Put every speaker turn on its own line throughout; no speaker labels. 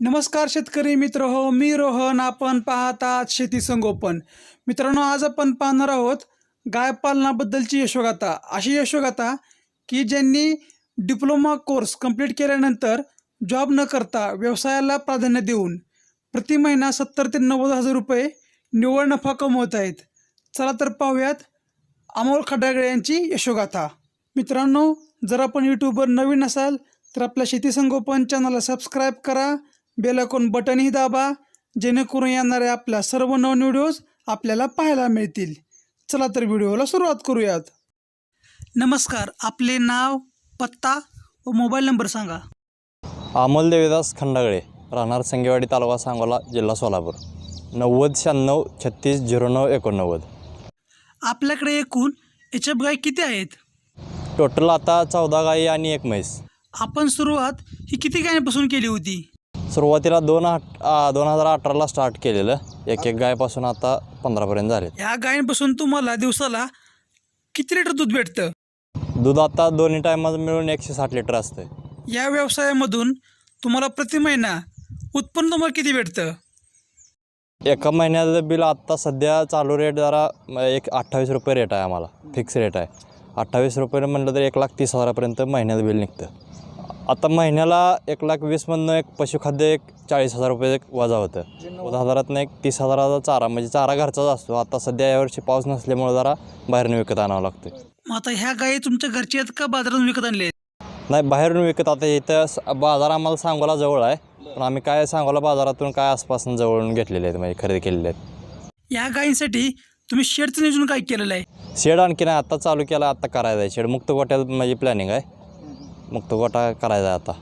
नमस्कार शेतकरी मित्र हो मी रोहन. आपण पाहता शेती संगोपन. मित्रांनो आज आपण पाहणार आहोत गाय पालनाबद्दलची यशोगाथा. अशी यशोगाथा की ज्यांनी डिप्लोमा कोर्स कंप्लीट केल्यानंतर जॉब न करता व्यवसायाला प्राधान्य देऊन प्रति महिना सत्तर ते नव्वद हजार रुपये निव्वळ नफा कमवत आहेत. चला तर पाहूयात अमोल खडागळे यांची यशोगाथा. मित्रांनो जर आपण यूट्यूबवर नवीन असाल तर आपल्या शेती संगोपन चॅनलला सबस्क्राईब करा. बेल आयकॉन बटनही दाबा जेणेकरून येणाऱ्या आपल्या सर्व नवीन व्हिडिओज आपल्याला पाहायला मिळतील. चला तर व्हिडिओला सुरुवात करूयात. नमस्कार आपले नाव पत्ता व मोबाईल नंबर सांगा.
अमोल देवीदास खंडागळे राहणार संगेवाडी तालुका सांगोला जिल्हा सोलापूर. नव्वद शहाण्णव छत्तीस झिरो नऊ एकोणनव्वद.
आपल्याकडे एकूण एच गाय किती आहेत?
टोटल आता चौदा गाई आणि एक म्हैस.
आपण सुरुवात ही किती गायांपासून केली होती?
सुरुवातीला दोन आठ आ, दोन हजार अठराला स्टार्ट केलेलं. एक एक गायपासून आता पंधरापर्यंत झाले
ह्या गायींपासून तुम्हाला दिवसाला किती लिटर दूध भेटतं?
दूध आता दोन्ही टायमात मिळून एकशे साठ लिटर असतं
या व्यवसायामधून तुम्हाला प्रति महिना उत्पन्न तुम्हाला किती भेटतं?
एका महिन्याचं बिल आत्ता सध्या चालू रेट जरा म, एक अठ्ठावीस रुपये रेट आहे आम्हाला. फिक्स रेट आहे. अठ्ठावीस रुपये म्हणलं तर एक लाख तीस हजारापर्यंत महिन्याचं बिल निघतं. आता महिन्याला एक लाख वीसमधनं एक पशुखाद्य एक चाळीस हजार रुपये एक वजा होतं. चौदा हजारातनं एक तीस हजाराचा चारा म्हणजे चारा घरचाच असतो. आता सध्या यावर्षी पाऊस नसल्यामुळे जरा बाहेरनं विकत आणावं लागतं
मग आता ह्या गायी तुमच्या घरची आहेत का बाजारातून विकत आणले
नाही बाहेरून विकत. आता इथं स- बाजार आम्हाला सांगोला जवळ आहे. पण आम्ही काय सांगोला बाजारातून काय आसपासून जवळून घेतलेले आहेत म्हणजे खरेदी केलेले आहेत.
या गायींसाठी तुम्ही शेडचं नियोजन काय केलेलं आहे?
शेड आणखी नाही आत्ता चालू केला आत्ता करायचं आहे. शेड मुक्त गोट्यात माझी प्लॅनिंग आहे. मुक्त गोटा करायचा आता.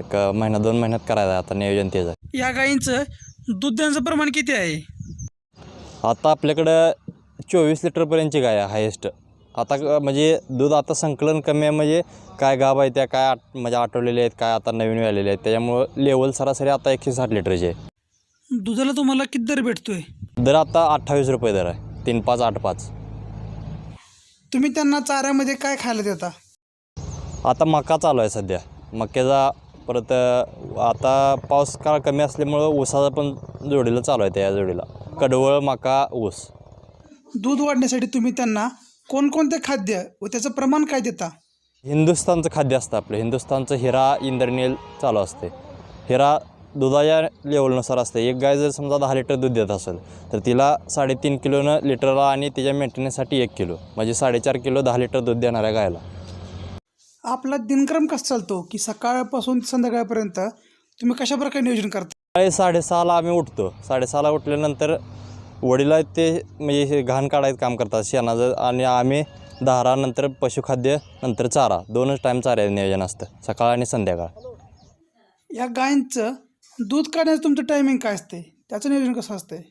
एक महिना दोन महिन्यात करायचं आता नियोजन आहे
या गायींचं दूध देण्याचं प्रमाण किती आहे?
आता आपल्याकडं चोवीस लिटरपर्यंतची गाय आहे हायेस्ट आता म्हणजे दूध आता संकलन कमी आहे म्हणजे काय गाभ आहे त्या काय आट म्हणजे आठवलेले आहेत काय आता नवीन आलेले आहेत त्याच्यामुळं लेवल सरासरी आता एकशे साठ लिटरची आहे.
दुधाला तुम्हाला किती दर भेटतोय?
दर आता अठ्ठावीस रुपये दर आहे. तीन पाच आठ पाच.
तुम्ही त्यांना चाऱ्यामध्ये काय खायला देता?
आता मका चालू आहे सध्या. मक्याचा परत आता पाऊस काळ कमी असल्यामुळं ऊसाचा पण जोडीला चालू आहे त्या जोडीला. कडवळ मका ऊस.
दूध वाढण्यासाठी तुम्ही त्यांना कोणकोणते खाद्य व त्याचं प्रमाण काय देता?
हिंदुस्थानचं खाद्य असतं आपलं. हिंदुस्थानचं हिरा इंद्रनील चालू असते. हिरा दुधाच्या लेवलनुसार असते. एक गाय जर समजा दहा लिटर दूध देत असेल तर तिला साडेतीन किलोनं लिटरला आणि तिच्या मेंटेनन्ससाठी एक किलो म्हणजे साडेचार किलो दहा लिटर दूध देणाऱ्या गायला.
आपला दिनक्रम कसा चालतो? की सकाळपासून संध्याकाळपर्यंत तुम्ही कशा प्रकारे नियोजन करता?
सकाळी साडेसहाला आम्ही उठतो. साडेसहाला उठल्यानंतर वडीला ते म्हणजे हे घाण काढायचं काम करतात शेणाचं. आणि आम्ही धारा नंतर पशुखाद्य नंतर चारा. दोनच टाईम चाऱ्याचं नियोजन असतं सकाळ आणि संध्याकाळ.
या गायींचं दूध काढण्याचं तुमचं टायमिंग काय असते? त्याचं नियोजन कसं असतंय?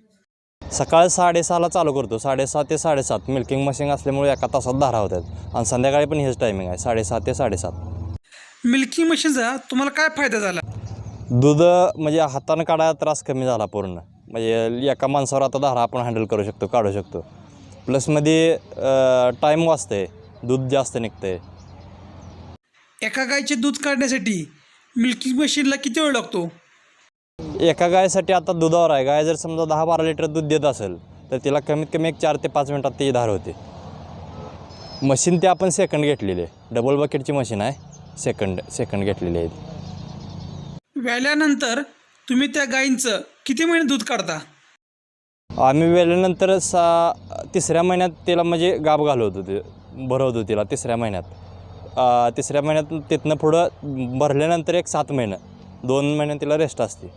सकाळी साडेसहाला चालू करतो. साडेसहा ते साडेसात. मिल्किंग मशीन असल्यामुळे एका तासात धारा होतात. आणि संध्याकाळी पण हेच टायमिंग आहे. साडेसहा ते साडेसात.
मिल्किंग मशीनचा तुम्हाला काय फायदा झाला?
दूध म्हणजे हातानं काढायला त्रास कमी झाला पूर्ण. म्हणजे एका माणसावर आता धारा आपण हँडल करू शकतो काढू शकतो. प्लसमध्ये टाईम वाचते दूध जास्त निघतंय.
एका गायीचे दूध काढण्यासाठी मिल्किंग मशीनला किती वेळ लागतो?
एका गायसाठी आता दुधावर आहे. गाय जर समजा दहा बारा लिटर दूध देत असेल तर तिला कमीत कमी एक चार ते पाच मिनटात ती धार होते. मशीन ते आपण सेकंड घेतलेली आहे. डबल बकेटची मशीन आहे. सेकंड सेकंड घेतलेली आहे.
व्याल्यानंतर तुम्ही त्या गायींचं किती महिने दूध काढता?
आम्ही वेळेनंतर सा तिसऱ्या महिन्यात तिला म्हणजे गाब घालवतो ते भरवतो तिला तिसऱ्या महिन्यात. तिसऱ्या महिन्यात तिथनं पुढं भरल्यानंतर एक सात महिनं दोन महिने तिला रेस्ट असते.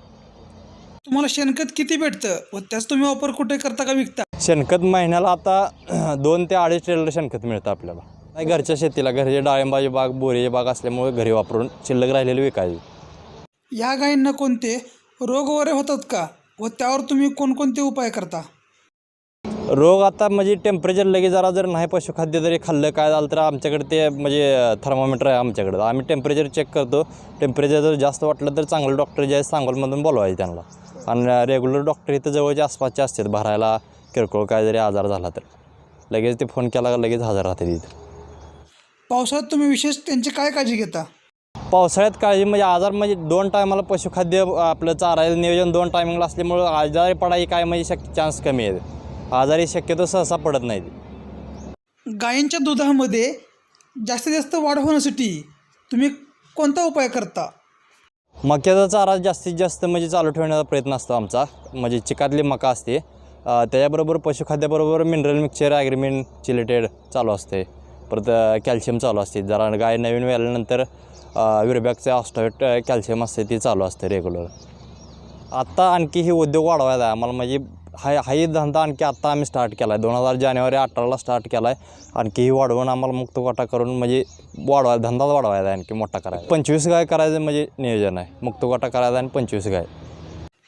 तुम्हाला शेणखत किती भेटतं? व त्याचा तुम्ही वापर कुठे करता का विकता?
शेणखत महिन्याला आता दोन ते अडीच ट्रेलर शेणखत मिळतं आपल्याला. नाही घरच्या शेतीला घरचे डाळिंबाची बाग बोरीची बाग असल्यामुळे घरी वापरून शिल्लक राहिलेली विकायची.
या गायींना कोणते रोग वगैरे होतात का? व त्यावर तुम्ही कोणकोणते उपाय करता?
रोग आता म्हणजे टेम्परेचर लगेच जरा जर नाही पशुखाद्य जरी खाल्लं काय झालं तर आमच्याकडे ते म्हणजे थर्मामीटर आहे आमच्याकडं. आम्ही टेम्परेचर चेक करतो. टेम्परेचर जर जास्त वाटलं तर चांगलं डॉक्टर जे आहे सांगोलमधून बोलवायचे त्यांना. आणि रेग्युलर डॉक्टर इथं जवळच्या आसपासचे असतात भरायला किरकोळ काय जरी आजार झाला तर. लगेच ते फोन केला का लगेच हजर राहते तिथं
पावसाळ्यात तुम्ही विशेष त्यांची काय काळजी घेता?
पावसाळ्यात काळजी म्हणजे आजार म्हणजे दोन टायमाला पशुखाद्य आपलं चारायचं नियोजन दोन टायमिंगला असल्यामुळं आजारी पडायची काय म्हणजे शक्य चान्स कमी आहे आजारी शक्यतो सहसा पडत नाही
गायींच्या दुधामध्ये जास्तीत जास्त वाढ होण्यासाठी तुम्ही कोणता उपाय करता?
मक्याचा चारा जास्तीत जास्त म्हणजे चालू ठेवण्याचा प्रयत्न असतो आमचा. म्हणजे चिकातली मका असते त्याच्याबरोबर पशुखाद्याबरोबर मिनरल मिक्सचर ॲग्रीमेंट चिलेटेड चालू असते. परत कॅल्शियम चालू असते. जरा गाय नवीन व्हायल्यानंतर विरबॅगचे ऑस्टॉट कॅल्शियम असते ते चालू असते रेग्युलर आत्ता आणखी ही उद्योग वाढवायचा आहे आम्हाला म्हणजे हा हाही धंदा आणखी आत्ता आम्ही स्टार्ट केला आहे दोन हजार जानेवारी अठराला स्टार्ट केला आहे आणखी ही वाढवून आम्हाला मुक्त कोटा करून म्हणजे वाढवायला धंदाच वाढवायचा आहे आणखी मोठा करायचा. पंचवीस गाय करायचं म्हणजे नियोजन आहे. मुक्त कोटा करायचा आणि पंचवीस गाय.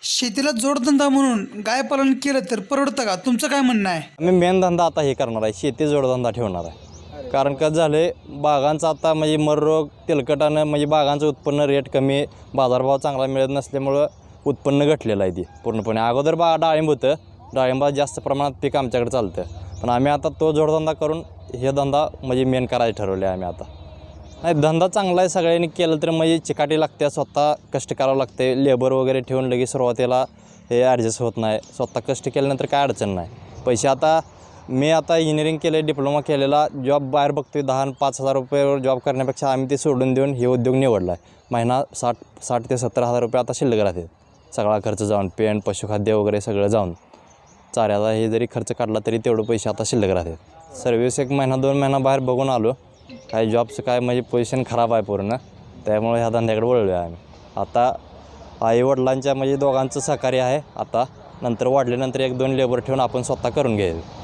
शेतीला जोडधंदा म्हणून गाय पालन केलं तर परवडतं का? तुमचं काय म्हणणं आहे?
आम्ही मेन धंदा आता हे करणार आहे. शेती जोडधंदा ठेवणार आहे. कारण कसं झालं आहे बागांचा आता म्हणजे मररोग तेलकटानं म्हणजे बागांचं उत्पन्न रेट कमी बाजारभाव चांगला मिळत नसल्यामुळं उत्पन्न घटलेलं आहे ती. पूर्णपणे अगोदर बा डाळिंब होतं. डाळिंबात जास्त प्रमाणात पीक आमच्याकडे चालतं. पण आम्ही आता तो जोडधंदा करून हे धंदा म्हणजे मेन करायचं ठरवले आम्ही आता. नाही धंदा चांगला आहे सगळ्यांनी केलं तर म्हणजे चिकाटी लागते स्वतः कष्ट करावं लागते. लेबर वगैरे ठेवून लगेच सुरुवातीला हे ॲडजस्ट होत नाही. स्वतः कष्ट केल्यानंतर काय अडचण नाही. पैसे आता मी आता इंजिनिअरिंग केलं डिप्लोमा केलेला जॉब बाहेर बघतोय दहा पाच हजार रुपयावर जॉब करण्यापेक्षा आम्ही ते सोडून देऊन हे उद्योग निवडला आहे. महिना साठ साठ ते सत्तर हजार रुपये आता शिल्लक राहते सगळा खर्च जाऊन पेन पशुखाद्य वगैरे सगळं जाऊन. चाऱ्याचा हे जरी खर्च काढला तरी तेवढं पैसे आता शिल्लक राहतात. सर्व्हिस एक महिना दोन महिना बाहेर बघून आलो. काय जॉबचं काय म्हणजे पोझिशन खराब आहे पूर्ण. त्यामुळे ह्या धंद्याकडे वळलो आहे आम्ही. आता आईवडिलांच्या म्हणजे दोघांचं सहकार्य आहे. आता नंतर वाढल्यानंतर एक दोन लेबर ठेवून आपण स्वतः करून घ्यायचं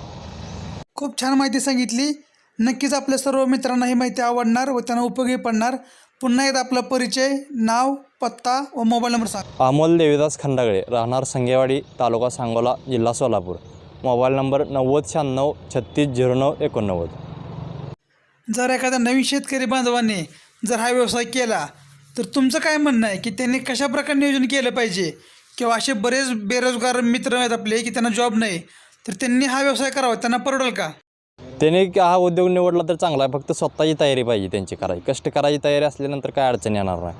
खूप छान माहिती सांगितली. नक्कीच आपल्या सर्व मित्रांना ही माहिती आवडणार व त्यांना उपयोगी पडणार. पुन्हा एकदा आपला परिचय नाव पत्ता व मोबाईल नंबर सांग.
अमोल देवीदास खंडागळे राहणार संगेवाडी तालुका सांगोला जिल्हा सोलापूर. मोबाईल नंबर नव्वद शहाण्णव छत्तीस झिरो नऊ एकोणनव्वद.
जर एखाद्या नवीन शेतकरी बांधवाने जर हा व्यवसाय केला तर तुमचं काय म्हणणं आहे? की त्यांनी कशा प्रकारे नियोजन केलं पाहिजे? किंवा असे बरेच बेरोजगार मित्र आहेत आपले की त्यांना जॉब नाही तर त्यांनी हा व्यवसाय करावा त्यांना परवडेल का?
त्याने हा उद्योग निवडला तर चांगला आहे. फक्त स्वतःची तयारी पाहिजे त्यांची करायची. कष्ट करायची तयारी असल्यानंतर काय अडचण येणार नाही.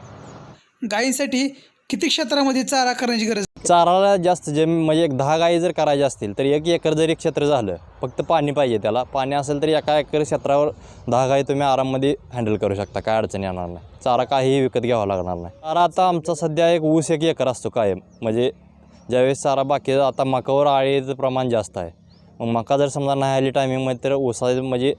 गायींसाठी किती क्षेत्रामध्ये चारा करण्याची गरज
चाराला जास्त जे म्हणजे एक दहा गायी जर करायच्या असतील तर एक एकर जरी क्षेत्र झालं फक्त पाणी पाहिजे त्याला. पाणी असेल तर एका एकर क्षेत्रावर दहा गायी तुम्ही आराममध्ये हँडल करू शकता काय अडचण येणार नाही. चारा काहीही विकत घ्यावा लागणार नाही. चारा आता आमचा सध्या एक ऊस एक एकर असतो कायम. म्हणजे ज्यावेळेस चारा बाकी आता मकावर आळीचं प्रमाण जास्त आहे. मग मका जर समजा नाही आली टायमिंगमध्ये तर ऊसा म्हणजे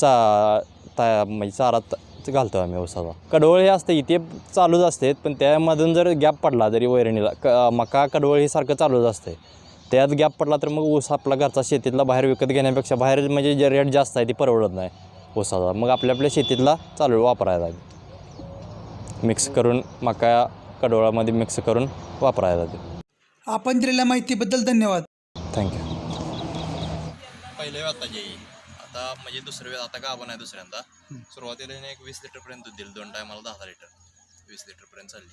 चा म्हणजे चारा त- घालतो आम्ही ऊसाचा कडवळ हे असते इथे चालूच असते पण त्यामधून जर गॅप पडला जरी वैरणीला क मका कडवळ हे सारखं चालूच असते. त्यात गॅप पडला तर मग ऊस आपला घरचा शेतीतला बाहेर विकत घेण्यापेक्षा बाहेर म्हणजे जे रेट जास्त आहे ती परवडत नाही ऊसाचा मग आपल्या आपल्या शेतीतला चालू वापरायचा मिक्स करून मका कडवळामध्ये मिक्स करून वापरायचा ते
आपण दिलेल्या माहितीबद्दल धन्यवाद.
थँक्यू पहिले आता म्हणजे दुसरं वेळ आता गाभण आहे दुसऱ्यांदा. सुरुवातीला हिने एक वीस लिटरपर्यंत दूध दिलं. दोन टायमाला दहा लिटर. वीस लिटरपर्यंत चालली.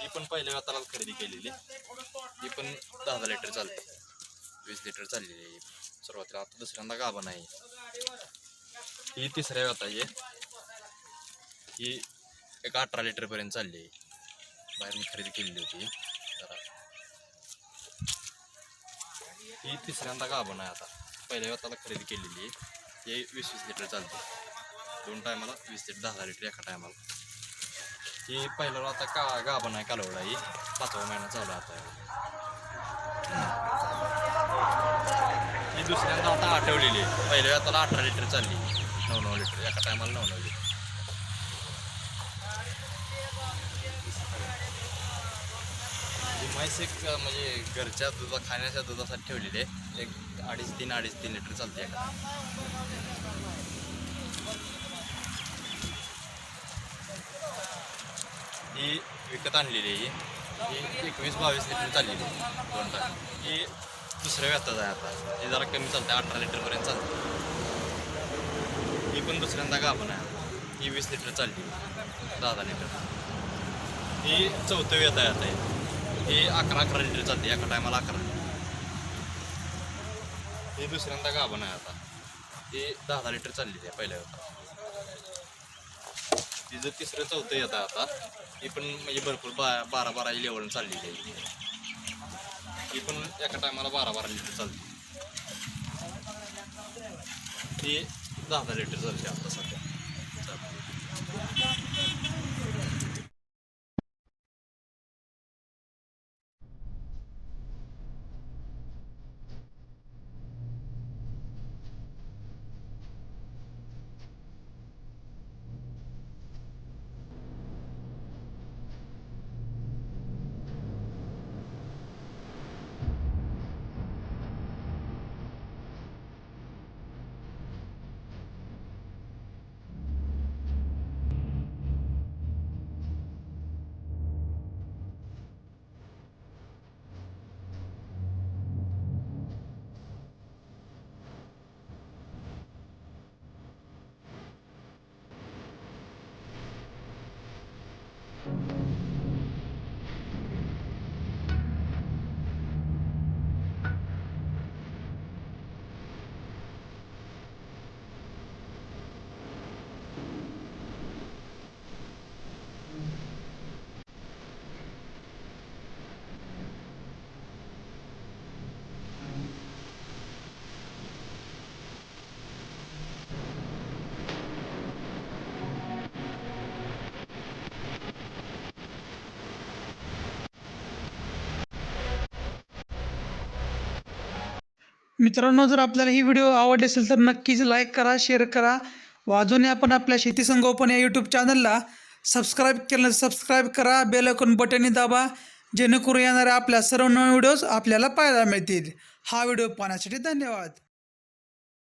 ही पण पहिल्या वेळाला खरेदी केलेली. ही पण दहा दहा लिटर चालते. वीस लिटर चाललेली आहे. सुरुवातीला आता दुसऱ्यांदा गाभा नाही. ही तिसऱ्या वेळात आहे. ही एक अठरा लिटरपर्यंत चालली आहे. बाहेर मी खरेदी केलेली होती. जरा. ही तिसऱ्यांदा गाभा नाही आता. पहिल्या वेळात खरेदी केलेली आहे. हे वीस वीस लिटर चालते. दोन टायमाला वीस लिटर दहा लिटर एका टायमाला. हे पहिल्याला आता का गाभा आहे कालवडा ही. पाचवा महिना चालू आहे आता. ही दुसऱ्यांदा आता आठवलेली आहे. पहिल्या आता अठरा लिटर चालली. नऊ नऊ लिटर. एका टायमाला नऊ नऊ लिटर ही म्हैस एक म्हणजे घरच्या दुधा खाण्याच्या दुधासाठी ठेवलेली आहे. एक अडीच तीन अडीच तीन लिटर चालते एका ही विकत आणलेली आहे ही. एकवीस बावीस लिटर चाललेली आहे. दोन टाक ही दुसऱ्या व्यथाच आहे आता. ही जरा कमी चालते अठरा लिटरपर्यंत चालते ही पण दुसऱ्यांदा गाभण आहे. ही वीस लिटर चालली दहा दहा लिटर ही चौथं व्यथ आहे आता हे अकरा अकरा लिटर चालते एका टायमाला अकरा. हे दुसऱ्यांदा गाभण आहे आता. हे दहा दहा लिटर चालली आहे पहिल्या वेळा. तिचं तिसरं चौथं येतं आता ही पण म्हणजे भरपूर बा बारा बारा लेवल चाललेली आहे ही पण एका टायमाला बारा बारा लिटर चालते. ती दहा दहा लिटर चालते आता सध्या.
मित्रांनो जर आपल्याला ही व्हिडिओ आवडली असेल तर नक्कीच लाईक करा शेअर करा. व अजूनही आपण आपल्या शेती संगोपन या यूट्यूब चॅनलला सबस्क्राईब केलं सबस्क्राईब करा बेल आयकॉन बटनही दाबा जेणेकरून येणाऱ्या आपल्या सर्व नवीन व्हिडिओज आपल्याला पाहायला मिळतील. हा व्हिडिओ पाहण्यासाठी धन्यवाद.